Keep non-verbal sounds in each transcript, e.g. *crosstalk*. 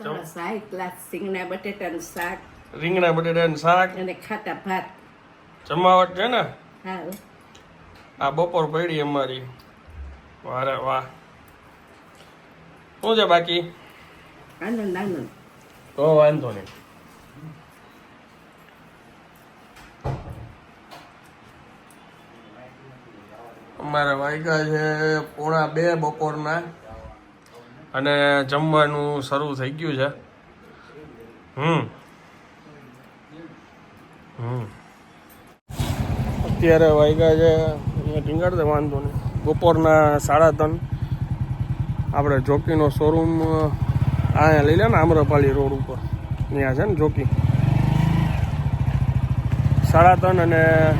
સરસ high class સિંગના બટેટાનું શાક. રીંગણા બટેટાનું શાક. અને ખાટા ભાત. જમાવટ છે ને? હા. આ બપોર પડી અમારી. વારે વાહ. શું છે બાકી? આનંદ આનંદ તો વાંધો નહીં. અમારા વાગ્યા છે પોણા બે બપોરના. અને જમવાનું શરૂ થઈ ગયું છે. હમ. હમ. અત્યારે વાગ્યા છે, અહીંયા ટીંગાડતે વાંધો નહીં. બપોરના સાડા ત્રણ. આપણે જોકીનો શોરૂમ અહીંયા લઈ લે ને આમ્રપાલી રોડ ઉપર. ત્યાં છે ને જોકી. સાડા ત્રણ અને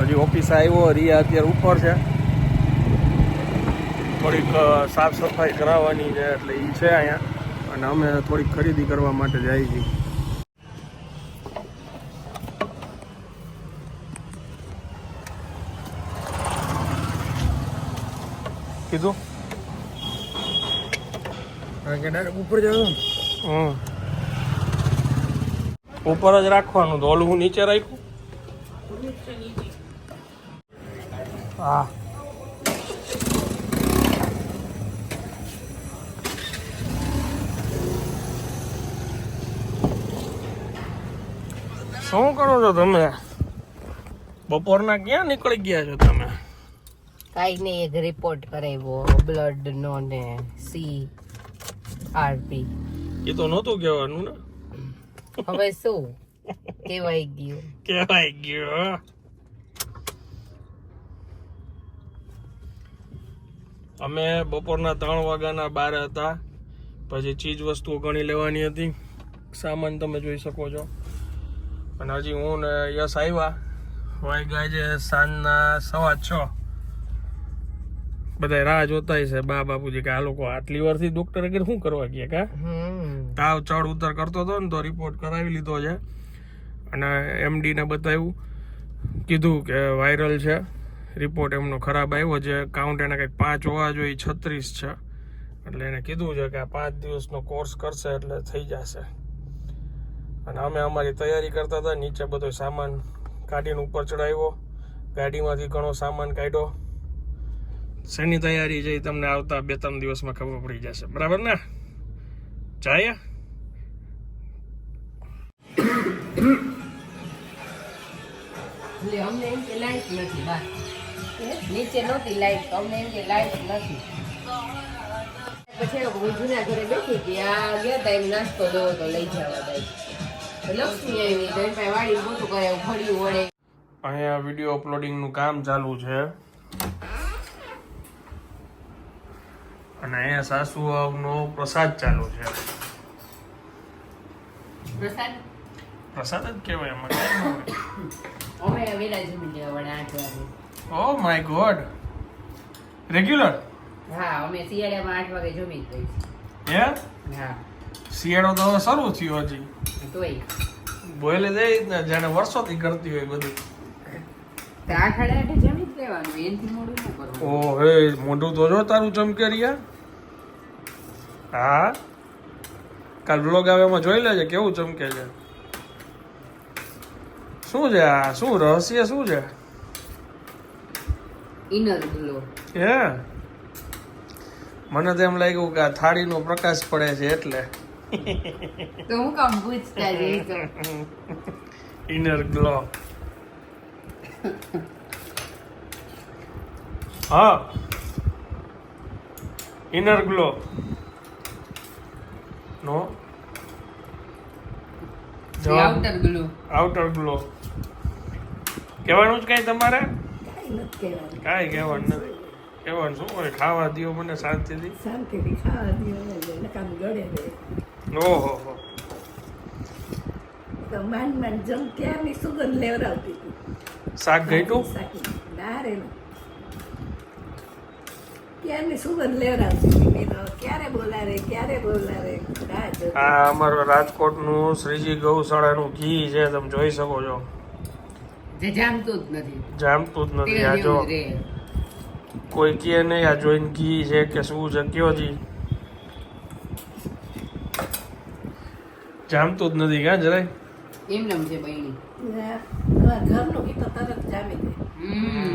હજી ઓફિસ આવ્યો, રિયા અત્યારે ઉપર છે. થોડીક સાફ સફાઈ કરાવવાની છે એટલે એ છે અહીંયા. અને અમે થોડીક ખરીદી કરવા માટે જઈએ છીએ. કીધું? ઉપર જવાનું હમ. ઉપર જ રાખવાનું તો ઓલું હું નીચે રાખ્યું? હા. શું કરો છો તમે? બપોરના ક્યાં નીકળી ગયા છો તમે? કાંઈ નહીં એક રિપોર્ટ કરાવ્યો બ્લડ નો ને સી આરપી એ તો નહોતું કહેવાનું ને? હવે શું? કહેવાય ગયું. કહેવાય ગયો અમે બપોરના ત્રણ વાગ્યાના બાર હતા પછી ચીજ વસ્તુઓ ઘણી લેવાની હતી. સામાન તમે જોઈ શકો છો. અને હજી હું ને યશ આવ્યા વાગ્યા છે સાંજના સવા છ. બધા રાહ જોતા છે બા બાપુજી કે આ લોકો આટલી વારથી ડોક્ટર અગર શું કરવા ગયા કા? તાવ ચડ ઉતર કરતો હતો ને તો રિપોર્ટ કરાવી લીધો છે. અને એમડીને બતાવ્યું. કીધું કે વાયરલ છે. રિપોર્ટ એમનો ખરાબ આવ્યો છે. કાઉન્ટ એના કંઈક પાંચ હોવા જોઈએ છત્રીસ છે. એટલે એને કીધું છે કે આ પાંચ દિવસનો કોર્સ કરશે એટલે થઈ જશે. અને અમે અમારી તૈયારી કરતા હતા. નીચે બધો સામાન કાઢીને ઉપર ચડાવ્યો. ગાડીમાંથી ઘણો સામાન કાઢ્યો. શેની તૈયારી છે એ તમને આવતા બે ત્રણ દિવસમાં ખબર પડી જશે. બરાબર ને? જાય કે કે પછી જૂના ઘરે બેઠી આ ગયા ટાઈમ નાસ્તો લેવો તો લઈ જવા દઈ લક્ષ્મી આવી તો વાળી મોટું કરે ફળ્યું વળે અહીંયા વીડિયો અપલોડિંગનું કામ ચાલુ છે. અને અહીંયા સાસુ નો પ્રસાદ ચાલુ છે. પ્રસાદ? પ્રસાદ જ કહેવાય કાંઈ અમે વેલા જમી લેવા વડે આઠ વાગે. ઓ માય ગોડ રેગ્યુલર હા અમે શિયાળામાં આઠ વાગે જમી જ લઈશું. હે હા. શિયાળો તો હવે શરૂ થયો હજી. બોલે જાય જાણે વર્ષોથી કરતી હોય બધું. મોઢું તો જો તારું ચમકે રહ્યા હા. કાલ બ્લોગ આવે એમાં જોઈ લેજે કેવું ચમકે છે. શું છે આ? શું રહસ્ય શું છે? ઇનર ગ્લો હે? મને તો એમ લાગ્યું કે આ થાળીનો પ્રકાશ પડે છે એટલે. તો હું કામ પૂછતા જઈ તો ઇનર ગ્લો હા ઇનર ગ્લો નો આઉટર ગ્લો આઉટર ગ્લો કહેવાનું જ કાંઈ તમારે? કાંઈ કહેવાનું. નથી. કહેવાનું શું હોય? ખાવા દ્યો મને શાંતિથી. શાંતિથી ખાવા દો કામ ગળે ઓહો. તો માંડ માંડ જમ ત્યારની સુગંધ લેવડાવતી હતી. શાક ઘટ્યું ના રે ના. સુગંધ લેવડાવતી હતી ક્યારે બોલાવે? ક્યારે બોલાવે? આ અમારો રાજકોટનું શ્રીજી ગૌશાળાનું ઘી છે તમે જોઈ શકો છો. જે જામતું જ નથી. જામતું જ નથી આ જો. કોઈ કહે નહીં આ જોઈને ઘી છે કે શું છે કયો જી? જામતું જ નથી કાં જરાય? એમનેમ છે બહેણી ઘરનું ગીત તરત જામી દે હમ.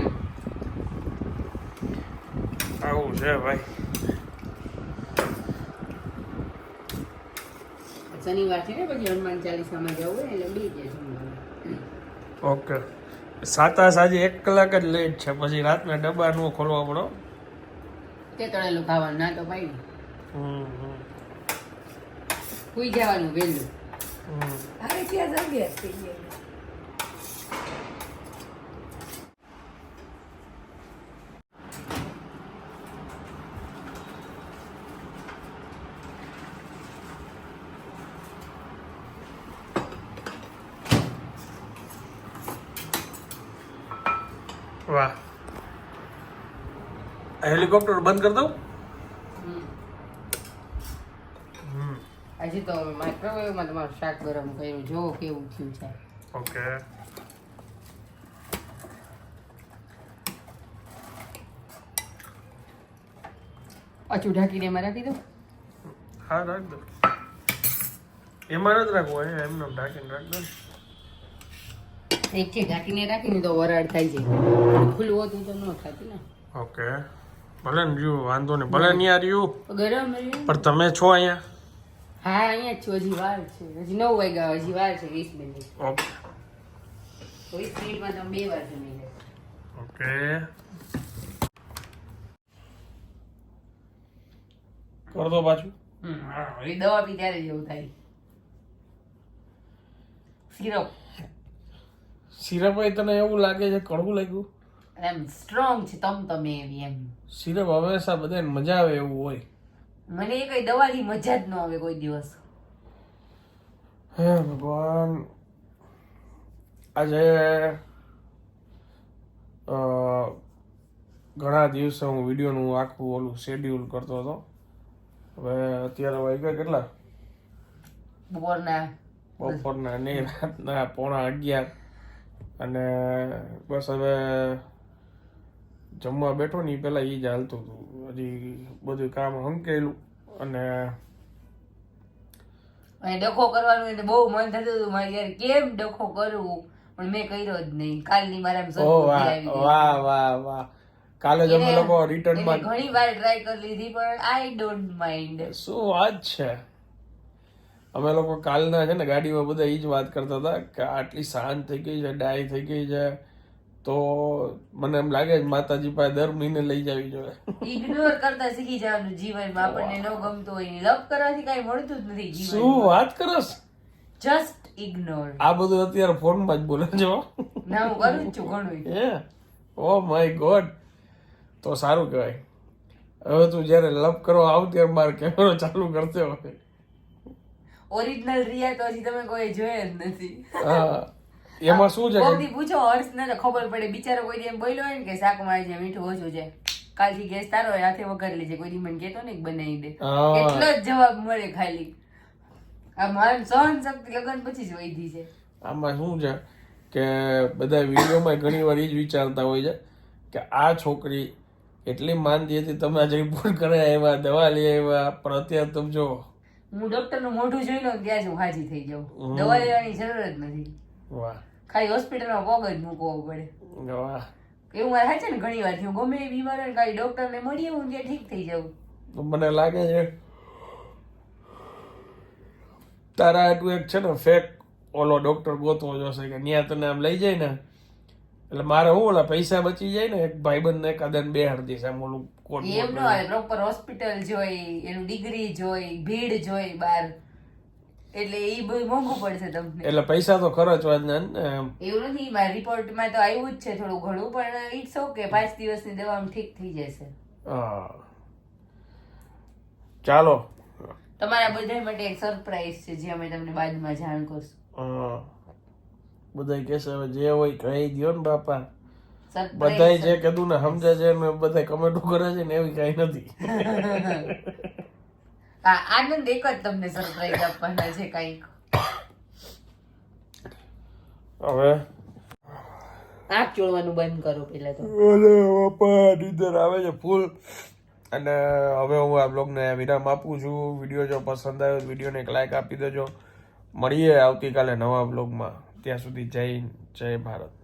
આવું છે ભાઈ. શનિવાર છે ને પછી હનુમાન ચાલીસામાં જવું હોય એટલે બી જાય ઓકે. સાતા સાંજે એક કલાક જ લેટ છે પછી રાતના ડબ્બા નો ખોલવા પડો. તે તળેલું ખાવાનું ના તો પાડી હમ હમ. સુઈ જવાનું વહેલું. હમ. હવે ત્યાં જગ્યા થઈ ગઈ વાહ. હેલિકોપ્ટર બંધ કરી દઉં હમ. હમ હજી તો માઇક્રોવેવમાં તમારું શાક ગરમ કર્યું. જો કેવું થયું છે. ઓકે પાછું ઢાંકીને એમાં રાખી દો હા રાખ દો એમાં નથી રાખવું હોય એમને એમ ઢાંકીને રાખ દો એક છે ઢાંકીને રાખીને તો વરાળ થાય છે. ખુલ્લું હતું તો ન થતું ને. ઓકે ભલે ને રહ્યું વાંધો નહીં. ભલે નહીં યાર રહ્યું. ગરમ પણ તમે છો અહીંયા? હા અહીંયા છું હજી વાર છે. હજી નવ વાગ્યા હજી વાર છે વીસ મિનિટ. ઓકે. વીસ મિનિટમાં તમે બે વાર જમી લે. ઓકે. કર દો પાછું. એ દવા પી ત્યારે જેવું થાય. સિરપ. સિરપ હોય તને એવું લાગે છે કડવું લાગ્યું? એમ સ્ટ્રોંગ છે તમ તમે એવી એમ. સિરપ હંમેશા બધાને મજા આવે એવું હોય. મને એ કઈ દવાની મજા જ ન આવે કોઈ દિવસ. હે ભગવાન. આજે ઘણા દિવસે હું વિડીયોનું આખું ઓલું શેડ્યુલ કરતો હતો. હવે અત્યારે વાગ્યા કેટલા? બપોરના. બપોરના નહીં રાતના પોણા અગિયાર. અને બસ હવે જમવા બેઠો ને એ પહેલાં એ જ હાલતું હતું હજી બધું કામ હંકેલું અને અને ડખો કરવાનું એને બહુ મન થતું હતું. મારે યાર કેમ ડખો કરવું? પણ મેં કર્યો જ નહીં. કાલની મારા વાહ વાહ વાહ વાહ. કાલે જ અમે લોકો રિટર્નમાં ઘણી વાર ટ્રાય કરી લીધી પણ આઈ ડોન્ટ માઇન્ડ શું વાત છે? અમે લોકો કાલના છે ને ગાડીમાં બધા એ જ વાત કરતા હતા કે આટલી શાંત થઈ ગઈ છે ડાય થઈ ગઈ છે. તો મને એમ લાગે છે માતાજી પાસે દર મહિને લઈ જવી જોઈએ. ઇગ્નોર કરતા શીખી જવાનું જીવનમાં. આપણને ન ગમતું હોય લવ કરવાથી કઈ મળતું જ નથી શું વાત કરસ? જસ્ટ ઇગ્નોર આ બધું અત્યારે ફોનમાં જ બોલે છો ના હું કરું છું ઘણું હે? Oh my God. તો સારું કહેવાય. હવે તું જ્યારે લવ કરવા આવ ત્યારે મારે કેમેરો ચાલુ કરતો હોય ઓરિજિનલ રિયા તો હજી તમે કોઈ જોયા જ નથી. હા. એમાં શું છે કોકથી પૂછો હર્ષને તો ખબર પડે બિચારો કોઈ એમ બોલ્યો હોય ને કે શાકમાં આજે મીઠું ઓછું છે. કાલથી ગેસ તારો હોય, હાથે વઘારી લેજે કોઈ દી મને કહેતો ને બનાવી દે. એટલો જ જવાબ મળે ખાલી. આ મારી સહન શક્તિ લગ્ન પછી જ વધી છે. આમાં શું છે કે બધા વિડીયોમાં ઘણી વાર એ જ વિચારતા હોય છે કે આ છોકરી એટલી માનતી હતી તમે આજે રિપોર્ટ કરે આવ્યા દવા લઈ આવ્યા પણ અત્યારે તમે જો. હું ડોક્ટરનું મોઢું જોઈ લઉં ત્યાં જ હું હાજી થઈ જાઉં. દવા લેવાની જરૂર જ નથી. વાહ. ખાલી હોસ્પિટલમાં પગ જ મૂકવો પડે. એવું મારે છે ને ઘણી વાર થયું. ગમે એ બીમાર હોય ખાલી ડોક્ટર ને મળીએ હું ત્યાં ઠીક થઈ જાઉં. મને લાગે છે તારા આટલું એક છે ને ફેક ઓલો ડોક્ટર ગોતવો જોશે કે ત્યાં તને આમ લઈ જાય ને એટલે મારે હું ઓલા પૈસા બચી જાય ને એક ભાઈબંધ ને એકાદન બે હરદી આમ ઓલું એમ ન આવે પ્રોપર હોસ્પિટલ જોઈ એનું ડિગ્રી જોઈ ભીડ જોઈ બાર. એટલે એ બહુ મોંઘું પડશે તમને. એટલે પૈસા તો ખર્ચવા જ ને એવું નથી મારા રિપોર્ટમાં તો આવ્યું જ છે થોડું ઘણું પણ ઇટ્સ ઓકે પાંચ દિવસની દવામાં ઠીક થઈ જશે. ચાલો. તમારા બધા માટે એક સરપ્રાઈઝ છે જે અમે તમને બાદમાં જાણ કરશું. બધા કહેશે હવે જે હોય કહી દો ને બાપા. બધા જે કીધું ને સમજે છે ને બધા કમેન્ટો કરે છે ને એવી કઈ નથી. *laughs* આનંદ એક જ તમને સરપ્રાઈઝ આપવાના છે કંઈક. હવે? આંખ ચોળવાનું બંધ કરો પેલા તો. અરે બાપા નીંદર આવે છે ફૂલ અને હવે હું આ બ્લોગને વિરામ આપું છું. વીડિયો જો પસંદ આવ્યો વિડીયોને એક લાઈક આપી દેજો. મળીએ આવતીકાલે નવા બ્લોગમાં ત્યાં સુધી જય જય ભારત.